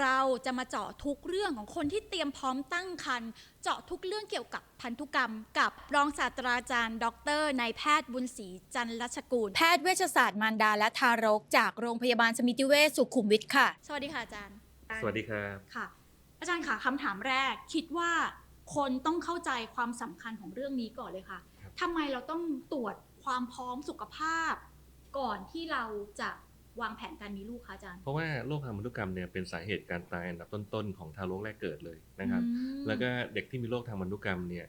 เราจะมาเจาะทุกเรื่องของคนที่เตรียมพร้อมตั้งครรภ์เจาะทุกเรื่องเกี่ยวกับพันธุกรรม กับรองศาสตราจารย์ ดรนายแพทย์บุญศรีจันทรัชกูล แพทย์เวชศาสตร์มารดาและทารก จากโรงพยาบาลสมิติเวชสุขุมวิทค่ะ สวัสดีค่ะอาจารย์ สวัสดีครับ ค่ะ อาจารย์ค่ะคำถามแรกคิดว่าคนต้องเข้าใจความสำคัญของเรื่องนี้ก่อนเลยค่ะครับทำไมเราต้องตรวจความพร้อมสุขภาพ ก่อนที่เราจะ วางแผนการมีลูกคะอาจารย์ เพราะว่าโรคทางพันธุกรรมเนี่ยเป็นสาเหตุการตายอันดับต้นๆของทารกแรกเกิดเลยนะครับอืมแล้วก็เด็กที่มีโรคทางพันธุกรรมเนี่ย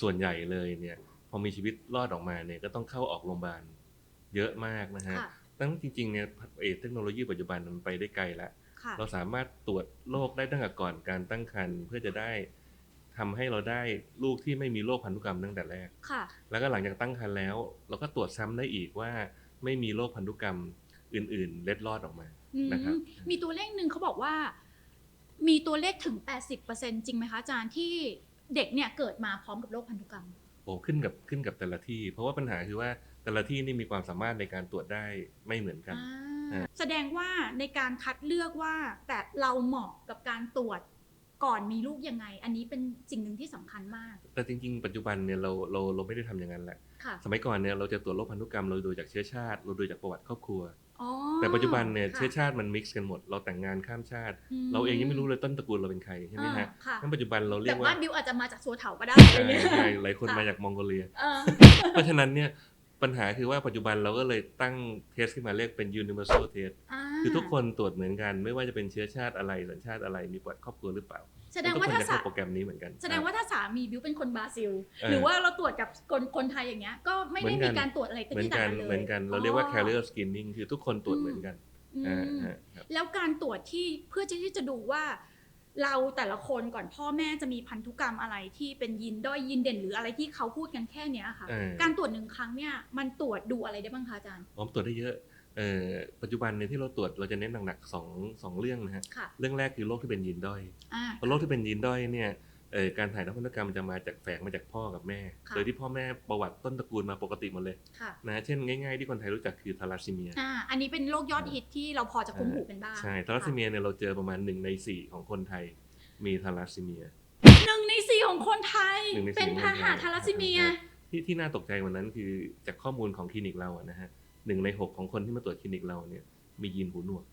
ส่วนใหญ่เลยเนี่ยพอมีชีวิตรอดออกมาเนี่ยก็ต้องเข้าออกโรงพยาบาลเยอะมากนะฮะค่ะตั้งจริงๆเนี่ยเออเทคโนโลยีปัจจุบันมันไปได้ไกลแล้วค่ะเราสามารถตรวจโรคได้ตั้งแต่ก่อนการตั้งครรภ์เพื่อจะได้ทำให้เราได้ลูกที่ไม่มีโรคพันธุกรรมตั้งแต่แรก ค่ะ แล้วก็หลังจากตั้งครรภ์แล้ว เราก็ตรวจซ้ำได้อีกว่าไม่มีโรคพันธุกรรม อื่น ๆ เล็ดลอดออกมาอืมนะครับมีตัวเลขหนึ่งเขาบอกว่า มีตัวเลขถึง 80%จริงไหมคะอาจารย์ที่เด็กเนี่ยเกิดมาพร้อมกับโรคพันธุกรรมโอ้ขึ้นกับขึ้นกับแต่ละที่ เพราะว่าปัญหาคือว่าแต่ละที่นี่มีความสามารถในการตรวจได้ไม่เหมือนกันอ่าอ่าแสดงว่าในการคัดเลือกว่าแต่เราเหมาะกับการตรวจก่อนมีลูกยังไง อันนี้เป็นสิ่งหนึ่งที่สำคัญมาก แต่จริง ๆ ปัจจุบันเนี่ยเราเราเราไม่ได้ทำอย่างนั้นแหละค่ะสมัยก่อนเนี่ยเราจะตรวจโรคพันธุกรรมเราดูจากเชื้อชาติ เราดูจากประวัติครอบครัวอ๋อ แต่ปัจจุบันเนี่ยค่ะเชื้อชาติมันมิกซ์กันหมด เราแต่งงานข้ามชาติมเราเองยังไม่รู้เลยต้นตระกูลเราเป็นใครใช่ไหมฮะอ่าค่ะงั้นปัจจุบันเราเรียแต่กบ้าว่านบิวอาจจะมาจากสัวเถาก็ได้ใช่อะไรเงี้ยใช่หลายคนค่ะมาจากมองโกเลียเออเพราะฉะนั้นเนี่ยปัญหาคือว่าปัจจุบันเราก็เลยตั้งเทสขึ้นมาเรียกเป็น universal test าคือทุกคนตรวจเหมือนกัน ไม่ว่าจะเป็นเชื้อชาติอะไรสัญชาติอะไรมีประวัติครอบครัวหรือเปล่า แสดงว่าทุกคนถ้าจะสาเข้าโปรแกรมนี้เหมือนกัน แสดงว่าถ้าสามีบิวเป็นคนบราซิลเออหรือว่าเราตรวจกับคนคนไทยอย่างเงี้ยก็ไม่ได้เหมืมีอนกันการตรวจอะไรเหมือนที่ต่ากังนกันเลยเหมือนกันเราเรียกว่า carrier screening คือทุกคนตรวจอืมเหมือนกันอืมอ่าฮะครับแล้วการตรวจที่เพื่อที่จะดูว่า เราแต่ละคนก่อนพ่อแม่จะมีพันธุกรรมอะไรที่เป็นยีนด้อยยีนเด่นหรืออะไรที่เขาพูดกันแค่เนี้ยค่ะเออการตรวจหนึ่งครั้งเนี่ยมันตรวจดูอะไรได้บ้างคะอาจารย์ผมตรวจได้เยอะเอ่อ ปัจจุบันเนี่ยที่เราตรวจเราจะเน้นหนักๆสองสองเรื่องนะฮะค่ะเรื่องแรกคือโรคที่เป็นยีนด้อยอ่าเพราะโรคที่เป็นยีนด้อยเนี่ยเอ่อการถ่ายทอดพันธุกรรมจะมาจากแฝงมาจากพ่อกับแม่ค่ะโดยที่พ่อแม่ประวัติต้นตระกูลมาปกติหมดเลยค่ะนะเช่นง่ายๆที่คนไทยรู้จักคือทาราซีเมียอ่าอันนี้เป็นโรคยอดฮิตที่เราพอจะคุ้นหูกันบ้างใช่ทาราซีเมียเนี่ยเราเจอประมาณหนึ่งในสี่ของคนไทยมีทาราซีเมียหนึ่งในสี่ของคนไทยหนึ่งในสี่เป็นพาหะของคนไทยทาราซีเมียที่ที่น่าตกใจวันนั้นคือจากข้อมูลของคลินิกเราอะนะฮะ หนึ่งในหกของคนที่มาตรวจคลินิกเราเนี่ย มียีนหูหนวก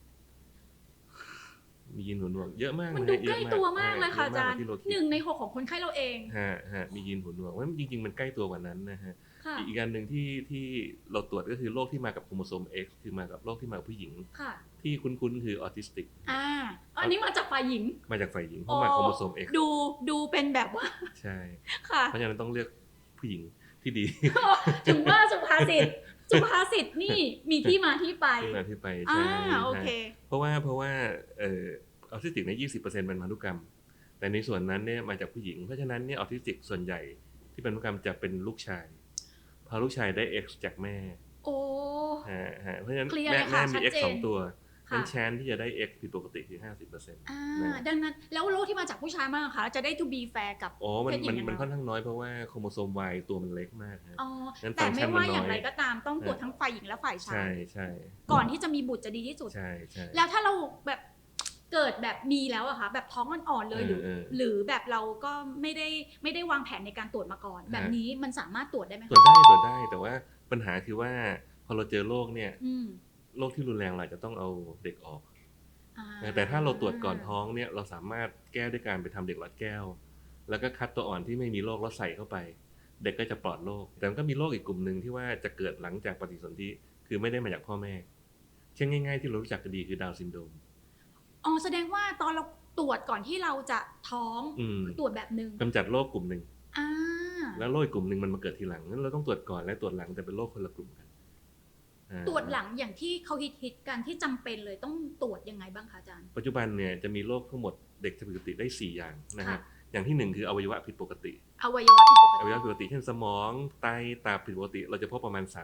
มียีนหูหนวก เยอะมากมันนะดูฮะใกล้ตัวมากเลยค่ะเยอาอะจารกย์ที่เคิดหนึ่งในหกของคนไข้เราเองฮะฮะมียีนหูหนวกว่าจริง ๆ มันใกล้ตัวกว่านั้นนะฮะค่ะอีกอันหนึ่งที่ที่เราตรวจก็คือโรคที่มากับโครโมโซม X คือมากับโรคที่มากับผู้หญิงค่ะที่คุ้นๆคือออทิสติก อ่า อันนี้มาจากฝ่ายหญิง มาจากฝ่ายหญิงเพราะมาโครโมโซม X ดูดูเป็นแบบว่า ใช่ ค่ะ เพราะฉะนั้นต้องเลือกผู้หญิงที่ดี ถึงว่าสุภาษิต สุภาษิตนี่มีที่มาที่ไปที่มาที่ไปอ่าใช่โอเคเพราะว่าเพราะว่าเอ่อออทิสติกในยี่สิบเปอร์เซ็นต์เป็นพันธุกรรม แต่ในส่วนนั้นเนี่ยมาจากผู้หญิง เพราะฉะนั้นเนี่ยออทิสติกส่วนใหญ่ที่เป็นพันธุกรรมจะเป็นลูกชาย พอลูกชายได้ X จากแม่ โอ้ฮะฮะเพราะฉะนั้นเคลียร์แม่เลยค่ะแม่มีชัด X เจนสองตัว ค่ะนั้นแชนที่จะได้ X ผิดปกติคือห้าสิบเปอร์เซ็นต์อ่านะดังนั้นแล้วโรคที่มาจากผู้ชายมากค่ะ จะได้ to be fair กับอ๋อมันเพศหญิมันงอย่างมันเราค่อนข้างน้อยเพราะว่าโครโมโซม Y ตัวมันเล็กมากฮะอ๋องั้นแต่ฟังก์ชัไม่นว่ามันน้อยอย่างไรก็ตามต้องตรวจทั้งฝ่ายหญิงและฝ่ายชาใช่ยใช่ก่อนที่จะมีบุตรจะดีที่สุดใช่ใช่แล้วถ้าเราแบบเกิดแบบมีแล้วอะคะแบบท้องอ่อนๆเลยหรือเออเออหรือแบบเราก็ไม่ได้ไม่ได้วางแผนในการตรวจมาก่อน แบบนี้มันสามารถตรวจได้ไหมตรวจคะได้ตรวจได้แต่ว่าปัญหาคือว่าพอเราเจอโรคเนี่ยอืม โรคที่รุนแรงเราอาจจะต้องเอาเด็กออกอ่าแต่ถ้าเราตรวจก่อนท้องเนี่ยเราสามารถแก้ด้วยการไปทำเด็กหลอดแก้ว แล้วก็คัดตัวอ่อนที่ไม่มีโรคแล้วใส่เข้าไป เด็กก็จะปลอดโรคแต่มันก็มีโรคอีกกลุ่มหนึ่งที่ว่าจะเกิดหลังจากปฏิสนธิคือไม่ได้มาจากพ่อแม่ เช่นง่าย ๆ ที่เรารู้จักกันดีคือดาวน์ซินโดรมอ๋อแสดงว่าตอนเราตรวจก่อนที่เราจะท้องอืมตรวจแบบหนึ่งกำจัดโรคกลุ่มหนึ่งอ่าแล้วโรคอีกกลุ่มหนึ่งมันมาเกิดทีหลังนั้นเราต้องตรวจก่อนและตรวจหลังแต่เป็นโรคคนละกลุ่มกันอ่า ตรวจหลังอย่างที่เขาฮิตๆกันที่จำเป็นเลยต้องตรวจยังไงบ้างคะอาจารย์ ปัจจุบันเนี่ยจะมีโรคทั้งหมดเด็กจะผิดปกติได้ 4 อย่างนะฮะค่ะอย่างที่หนึ่งคืออวัยวะผิดปกติ อวัยวะผิดปกอวัยวะติผิดปกติเช่นสมองไตตับผิดปกติ เราจะพบประมาณ3%า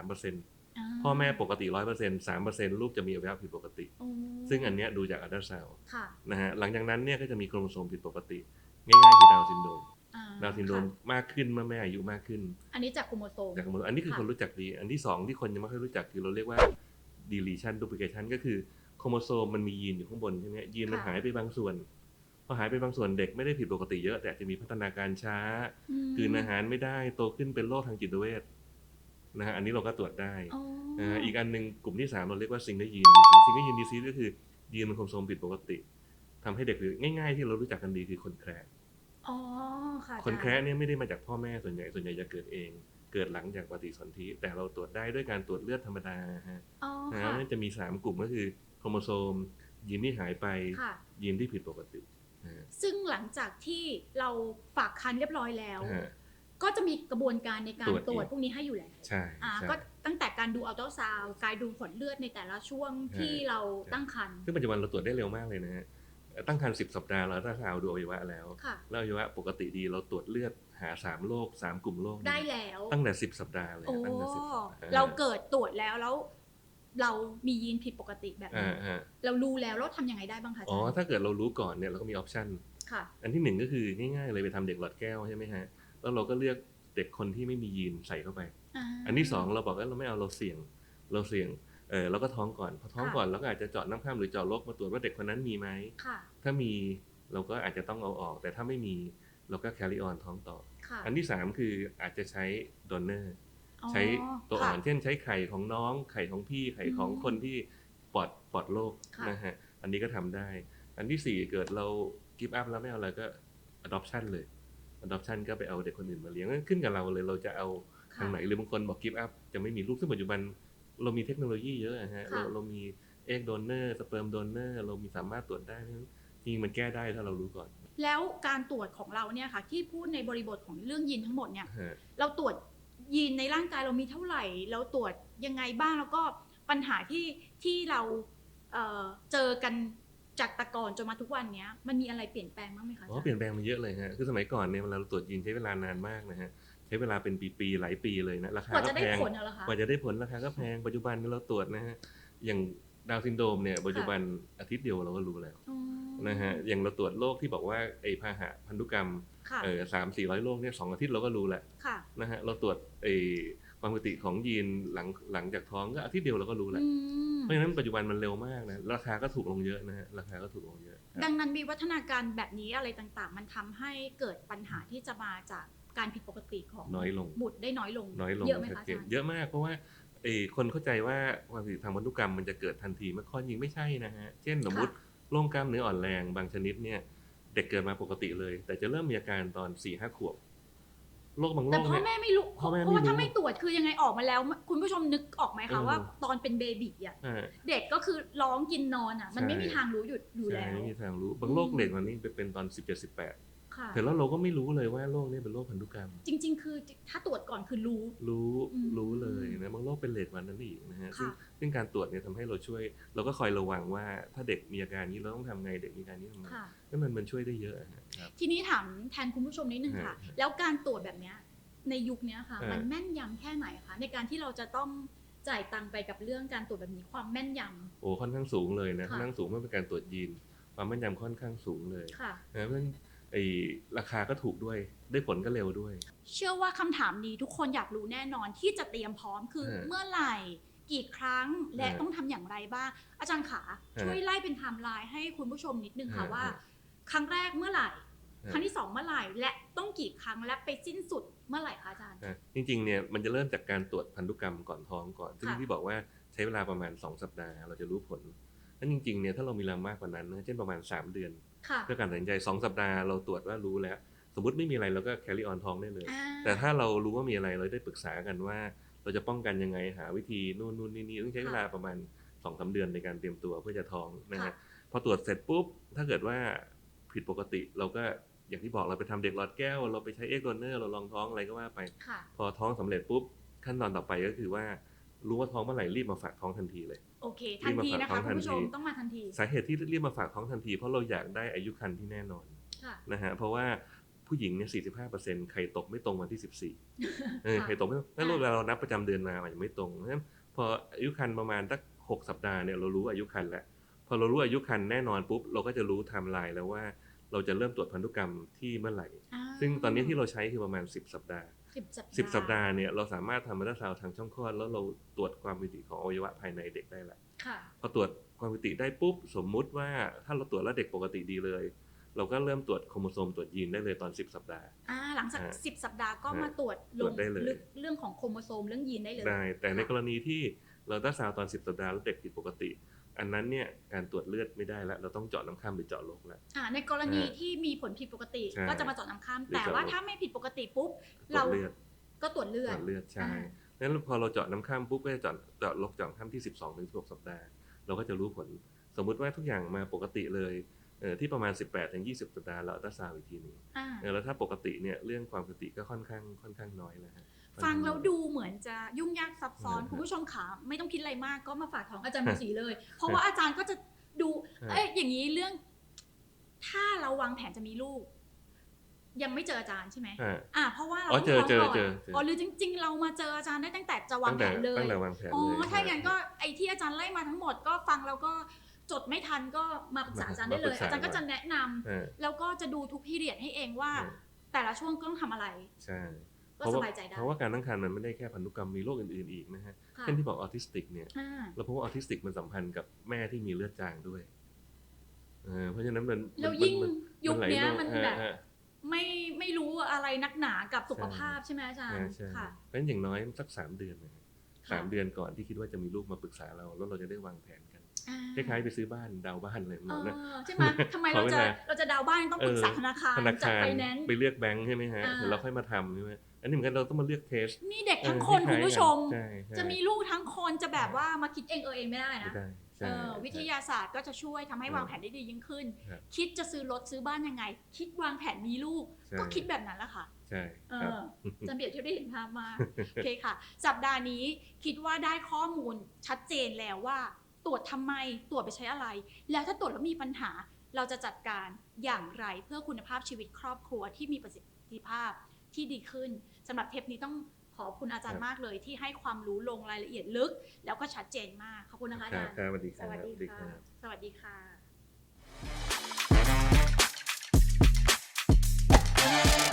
พ่อแม่ปกติ100% 3%ลูกจะมีอวัยวะผิดปกติโอ้ซึ่งอันเนี้ยดูจากอัลตราซาวด์ค่ะนะฮะหลังจากนั้นเนี่ยก็จะมีโครโมโซมผิดปกติ ง่ายๆคือดาวน์ซินโดรมอ่ ดาวน์ซินโดรมค่ะมากขึ้นเมื่อแม่อายุมากขึ้น อันนี้จากโครโมโซมจากโครโมโซมอันนี้คือค่ะคนรู้จักดี อันที่สองที่คนยังไม่ค่อยรู้จักคือเราเรียกว่า deletion duplication ก็คือโครโมโซมมันมียีนอยู่ข้างบนใช่ไหมยีนมันค่ะหายไปบางส่วนพอหายไปบางส่วนเด็กไม่ได้ผิดปกติเยอะแต่อาจจะมีพัฒนาการช้ามกลืนอาหารไม่ได้โตขึ้นเป็นโรคทางจิตเวชนะฮะอันนี้เราก็ตรวจได้อ๋อนะฮะอีกอันหนึ่งกลุ่มที่สามเราเรียกว่าซิงเกิลยีนซิงเกิลยีนดีซีก็คือยีนมันโครโมโซมผิดปกติทำให้เด็กหรือง่าย ๆ ที่เรารู้จักกันดีคือคนแคระอ๋อ ค่ะอาจารย์คนแคระเนี่ยไม่ได้มาจากพ่อแม่ส่วนใหญ่ส่วนใหญ่จะเกิดเอง เกิดหลังจากปฏิสนธิแต่เราตรวจได้ด้วยการตรวจเลือดธรรมดาฮะอ๋อนะค่ะมันจะมี 3 กลุ่มก็คือโครโมโซมยีนที่หายไปค่ะยีนที่ผิดปกตินะฮะซึ่งหลังจากที่เราฝากคันเรียบร้อยแล้วฮะก็จะมีกระบวนการในการตรวจตรวจอีกพวกนี้ให้อยู่แล้วใช่อ่าใช่ก็ตั้งแต่การดูอัลตราซาวด์การดูผลเลือดในแต่ละช่วงที่เราตั้งครรภ์ซึ่งปัจจุบันเราตรวจได้เร็วมากเลยนะฮะ ตั้งครรภ์10สัปดาห์เราถ้าเราดูอวัยวะแล้วค่ะแล้วอวัยวะปกติดีเราตรวจเลือดหา3โรค3กลุ่มโรคได้แล้ว ตั้งแต่10สัปดาห์เลยโอ้ตั้งแต่10สัปดาห์เราเกิดตรวจแล้วแล้ว เรามียีนผิดปกติแบบอ่านี้อ่าเรารู้แล้วเราทำยังไงได้บ้างคะอาอ๋อจารย์ถ้าเกิดเรารู้ก่อนเนี่ยเราก็มีออปชันค่ะอันที่หนึ่งก็คือง่ายๆเลยไปทำเด็กหลอดแก้วใช่ไหมฮะแล้วเราก็เลือกเด็กคนที่ไม่มียีนใส่เข้าไป อันที่สองเราบอกว่าเราไม่เอาเราเสี่ยงเราเสี่ยงเออเราก็ท้องก่อนพอท้องก่อนเราก็อาจจะเจาะน้ำข้ามหรือเจาะลกมาตรวจว่าเด็กคนนั้นมีไหมค่ะถ้ามีเราก็อาจจะต้องเอาออก แต่ถ้าไม่มีเราก็ carry on ท้องต่อค่ะอันที่สามคืออาจจะใช้ donor ใช้ตัวอ่อนค่ะเช่นใช้ไข่ของน้อง ไข่ของพี่ไข่ของอืมคนที่ปลอดปลอดโรคค่ะนะฮะอันนี้ก็ทำได้ อันที่สี่เกิดเรา give up แล้วไม่เอาอะไรก็ adoption เลย adoption ก็ไปเอาเด็กคนอื่นมาเลี้ยงขึ้นกับเราเลยเราจะเอาทางไหนหรือบางคนบอก give up จะไม่มีลูกซึ่งปัจจุบัน เรามีเทคโนโลยีเยอะอะฮะค่ะเราเรามีเอ็กโดเนอร์สเปิร์มโดเนอร์เรามีสามารถตรวจได้เพราะฉะนั้นจริงๆมันแก้ได้ถ้าเรารู้ก่อน แล้วการตรวจของเราเนี่ยค่ะ ที่พูดในบริบทของเรื่องยีนทั้งหมดเนี่ยฮะเราตรวจยีนในร่างกายเรามีเท่าไหร่ เราตรวจยังไงบ้างแล้วก็ปัญหาที่ที่เราเอ่อเจอกันจากแตะก่อนจนมาทุกวันเนี้ยมันมีอะไรเปลี่ยนแปลงบ้างไหมคะอาอ๋อจารย์เปลี่ยนแปลงมาเยอะเลยฮะคือสมัยก่อนเนี่ยเวลาเราตรวจยีนใช้เวลานานมากนะฮะใช้เวลาเป็นปีๆหลายปีเลยนะราคากว่าก็จะได้แพงผลเอาเหรอคะกว่าจะได้ผลราคาก็แพงปัจจุบันเราตรวจนะฮะอย่างดาวน์ซินโดรมเนี่ยปัจจุบันอาทิตย์เดียวเราก็รู้แล้วอ๋อนะฮะอย่างเราตรวจโรคที่บอกว่าไอ้พาหะพันธุกรรมค่ะเออสามสี่ร้อยโรคเนี่ยสองอาทิตย์เราก็รู้แล้วค่ะนะฮะเราตรวจไอ้ความปกติของยีนหลังหลังจากท้องก็อาทิตย์เดียวเราก็รู้แล้วอืมเพราะฉะนั้นปัจจุบันมันเร็วมากนะราคาก็ถูกลงเยอะนะฮะราคาก็ถูกลงเยอะครับดังนั้นมีวัฒนาการแบบนี้อะไรต่างๆ มันทำให้เกิดปัญหาที่จะมาจาก การผิดปกติของน้อยลงบุตรได้น้อยลงน้อยลงเยอะไหมชัดคะอาเจนจารย์เยอะมากเพราะว่าเออคนเข้าใจว่าความผิดทางพันธุกรรมมันจะเกิดทันทีเมื่อข้อจริงไม่ใช่นะฮะเช่นสมมติโรคกล้ามเนื้ออ่อนแรงบางชนิดเนี่ยเด็กเกิดมาปกติเลย แต่จะเริ่มมีอาการตอน4ี่ห้าขวบโรคบางโรแต่คพ่อเนี่ยแม่ไม่รู้พ่อแม่เพราะว่าไม่รู้ถ้าไม่ตรวจคือยังไงออกมาแล้ว คุณผู้ชมนึกออกไหมเอคะอว่า ตอนเป็นเบบีอะอ่าเด็กก็คือร้องกินนอนอะ มันใช่ไม่มีทางรู้หยุดอยู่ใช่แล้วไม่มีทางรู้บางโรคเด็กวันนี้ไปเป็นตอนสิบเจ็ดสิบแปดค่ะ แต่แล้วเราก็ไม่รู้เลยว่าโรคนี้เป็นโรคพันธุกรรม จริง ๆ คือถ้าตรวจก่อนคือรู้ รู้อืมรู้เลยนะบางโรคเป็นเลดวันนั้นอีกนะฮะซึ่งค่ะซึ่งการตรวจเนี่ยทำให้เราช่วย เราก็คอยระวังว่าถ้าเด็กมีอาการนี้เราต้องทำไงเด็กมีอาการนี้ทำไงค่ะนั่นมันมันช่วยได้เยอะอะครับทีนี้ถามแทนคุณผู้ชมนิดนึงค่ะฮะแล้วการตรวจแบบเนี้ยในยุคเนี้ยค่ะฮะมันแม่นยำแค่ไหนคะในการที่เราจะต้องจ่ายตังค์ไปกับเรื่องการตรวจแบบนี้ความแม่นยโอ้ค่อนข้างสูงเลยนะค่ะค่อนข้างสูงเมื่อเป็นการตรวจยีนความแม่นยำค่อนข้างสูงเลยำค่ะนะเพราะฉะนั้น ไอ้ราคาก็ถูกด้วย ได้ผลก็เร็วด้วย เชื่อว่าคำถามนี้ทุกคนอยากรู้แน่นอนที่จะเตรียมพร้อมคือฮะเมื่อไหร่ กี่ครั้งและฮะต้องทำอย่างไรบ้าง อาจารย์ขาฮะช่วยไล่เป็นไทม์ไลน์ให้คุณผู้ชมนิดนึงค่ะฮะว่าฮะครั้งแรกเมื่อไหร่ฮะครั้งที่สองเมื่อไหร่ และต้องกี่ครั้งและไปสิ้นสุดเมื่อไหร่คะอาจารย์นะจริงๆเนี่ยมันจะเริ่มจากการตรวจพันธุกรรมก่อนท้องก่อน ซึ่งค่ะที่บอกว่าใช้เวลาประมาณ 2 สัปดาห์ เราจะรู้ผลนั้นจริงๆเนี่ยถ้าเรามีเวลามากกว่านั้นนะเช่นประมาณ 3 เดือนค่ะ เพื่อการตัดสินใจ2สัปดาห์เราตรวจว่ารู้แล้ว สมมติไม่มีอะไรเราก็ carry on ท้องได้เลยอ่าแต่ถ้าเรารู้ว่ามีอะไรเราได้ปรึกษากันว่า เราจะป้องกันยังไงหาวิธีนู่นนู่นนี่นี่ต้องใช้เวลาประมาณ2อสเดือนในการเตรียมตัวเพื่อจะท้องนะค่ะฮะพอตรวจเสร็จปุ๊บ ถ้าเกิดว่าผิดปกติเราก็อย่างที่บอกเราไปทำเด็กหลอดแก้ว เราไปใช้เอ็กโดเนอร์เราลองท้องอะไรก็ว่าไปค่ะพอท้องสำเร็จปุ๊บขั้นตอนต่อไปก็คือว่ารู้ว่าท้องเมื่อไหร่รีบมาฝากท้องทันทีเลย โอเค ทันทีนะคะรีบมาฝากท้องทัคุณนผู้ชมทีต้องมาทันที สาเหตุที่รีบมาฝากท้องทันที เพราะเราอยากได้อายุครรภ์ที่แน่นอนค่ะนะฮะเพราะว่าผู้หญิงเนี่ย 45%ไข่ตกไม่ตรงวันที่ 14เออค่ะไข่ตกไม่ตรงถ้าเวลาเรานับประจำเดือนมามันยังไม่ตรงเพราะฉะนั้นพออายุครรภ์ประมาณสัก6สัปดาห์เนี่ยเรารู้อายุครรภ์แล้ว พอเรารู้อายุครรภ์แน่นอนปุ๊บเราก็จะรู้ไทม์ไลน์แล้วว่าเราจะเริ่มตรวจพันธุกรรมที่เมื่อไหร่อ่าซึ่งตอนนี้ที่เราใช้คือประมาณ 10 สัปดาห์ สิบสัปดาห์10สัปดาห์เนี่ยเราสามารถทำอัลตราซาวด์ทางช่องคลอดแล้วเราตรวจความผิดปกติของอวัยวะภายในเด็กได้แล้วค่ะพอตรวจคความปกติได้ปุ๊บสมมุติว่าถ้าเราตรวจแล้วเด็กปกติดีเลย เราก็เริ่มตรวจโครโมโซมตรวจยีนได้เลยตอน 10 สัปดาห์อ่าหลังจากฮะ10 สัปดาห์ก็ฮะมาตรวจตรวจได้เลยลึกเรื่องของโครโมโซมเรื่องยีนได้เลยได้แต่ในกรณีที่เราต้าซาวด์ตอน 10 สัปดาห์แล้วเด็กผิดปกติ อันนั้นเนี่ยการตรวจเลือดไม่ได้แล้ว เราต้องเจาะน้ำข้ามหรือเจาะโรคแล้ว อ่าในกรณีฮะที่มีผลผิดปกติใช่ก็จะมาเจาะน้ำข้าม หรือแต่เจาะ ว่าเลือดถ้าไม่ผิดปกติปุ๊บ ตรวเราจเลือดก็ตรวจเลืตอรด วจเลือดใช่อ่า นั้นพอเราเจาะน้ำข้ามปุ๊บก็จะเจาะเจาะโรคเจาะน้ำข้ามที่ 12ถึง16สัปดาห์เราก็จะรู้ผล สมมุติว่าทุกอย่างมาปกติเลยเอ่อที่ประมาณ 18ถึง20 สัปดาห์เราอัลตราซาวด์อีกทีหนึงอ่า เออแล้วถ้าปกติเนี่ยเรื่องความปกติก็ค่อนข้างค่อนข้างน้อยแล้วฮะ ฟังแล้วดูเหมือนจะยุ่งยากซับซ้อนอ่าฮะคุณผู้ชมขาไม่ต้องคิดอะไรมากก็มาฝากของอาจารย์บุษีเลย เพราะว่าอาจารย์ก็จะดูฮะเอ้ยอย่างนี้เรื่อง ถ้าเราวางแผนจะมีลูก ยังไม่เจออาจารย์ใช่ไหมอ่าอ่าเพราะว่าเราอ๋อต้องเจอท้งก่นเจอเจออ๋อหรือจริง ๆ เรามาเจออาจารย์ได้ตั้งแต่จะวางตั้งแผแต่นเลยตั้งแต่วางแผนอ๋เลยอถ้าอย่างนั้นก็ไอ้ที่อาจารย์ไล่มาทั้งหมดก็ฟังแล้วก็จดไม่ทันก็มาปรึกษาอาจารย์ได้เลย อาจารย์ก็จะแนะนำอ่าแล้วก็จะดูทุกพีเรียดให้เองว่าอืมแต่ละช่วงต้องทำอะไรใช่ ก็เพราะสว่าบายใจได้เพราะว่าการตั้งครรภ์มันไม่ได้แค่พันธุกรรมมีโรคอื่น ๆอีกนะฮะค่ะเช่นที่บอกออทิสติกเนี่ยอ่าเราพบว่าออทิสติกมันสัมพันธ์กับแม่ที่มีเลือดจางด้วยเออเพราะฉะนั้นมันแล้วมัยิ่งมัยุคเนี้ยหลามันโรคแบบอ่าไม่ไม่รู้อะไรนักหนากับสุขภาพใช่ไหมอาจารอ่าย์ใช่ค่ะเพราะฉะนั้นอย่างน้อยสักสามเดือนนะฮะค่ะสามเดือนก่อนที่คิดว่าจะมีลูกมาปรึกษาเรา แล้วเราจะได้วางแผนกันอ่า คล้ายๆไปซื้อบ้านดาวน์บ้านเลยเอเนาะนะอใช่ไหมทำไมเราขอเวจะลาเราจะดาวน์บ้านต้องปรึกษาเออธนาคารธนาจากคารไฟแนนซ์ไปเลือกแบงค์ใช่ไหมฮะอ่าเดี๋ยวเราค่อยมาทำใช่ไหมอันนี้เหมือนกันเราต้องมาเลือกเทสนี่เด็กทั้งเออคนคล้ายๆคุณผู้ชมใช่ใช่จะมีลูกทั้งคนจะแบบว่ามาคิดเองเออเองไม่ได้ไม่นะได้เอใช่อวิทยาศาสตร์ก็จะช่วยทำให้เออวางแผนได้ดียิ่งขึ้นครับคิดจะซื้อรถซื้อบ้านยังไง คิดวางแผนมีลูกใช่ก็คิดแบบนั้นแหละค่ะใช่เอครับอจะเปรียบเทียบได้เห็นภาพมากโอเคค่ะ สัปดาห์นี้คิดว่าได้ข้อมูลชัดเจนแล้วว่า ตรวจทำไมตรวจไปใช้อะไร แล้วถ้าตรวจแล้วมีปัญหา เราจะจัดการอย่างไรเพื่อคุณภาพชีวิตครอบครัวที่มีประสิทธิภาพที่ดีขึ้นสำหรับเทปนี้ต้องขอบคุณอาจารย์มากเลยที่ให้ความรู้ลงรายละเอียดลึก แล้วก็ชัดเจนมากขอบคุณนะคะอาจารย์สวัสดีค่ะสวัสดีค่ะสวัสดีค่ะ